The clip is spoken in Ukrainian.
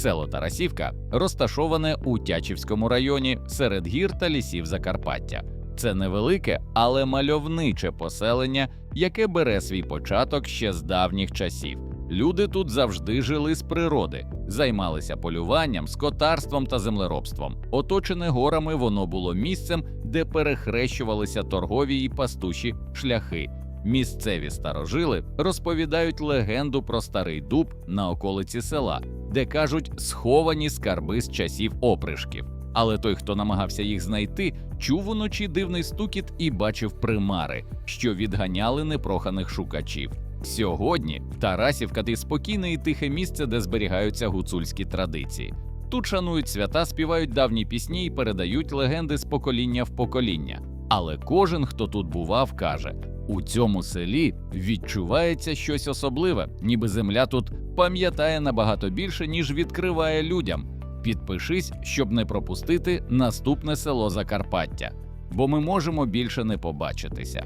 Село Тарасівка розташоване у Тячівському районі серед гір та лісів Закарпаття. Це невелике, але мальовниче поселення, яке бере свій початок ще з давніх часів. Люди тут завжди жили з природи, займалися полюванням, скотарством та землеробством. Оточене горами воно було місцем, де перехрещувалися торгові і пастуші шляхи. Місцеві старожили розповідають легенду про старий дуб на околиці села, де кажуть сховані скарби з часів опришків. Але той, хто намагався їх знайти, чув уночі дивний стукіт і бачив примари, що відганяли непроханих шукачів. Сьогодні Тарасівка ти спокійне і тихе місце, де зберігаються гуцульські традиції. Тут шанують свята, співають давні пісні і передають легенди з покоління в покоління. Але кожен, хто тут бував, каже: у цьому селі відчувається щось особливе, ніби земля тут пам'ятає набагато більше, ніж відкриває людям. Підпишись, щоб не пропустити наступне село Закарпаття, бо ми можемо більше не побачитися.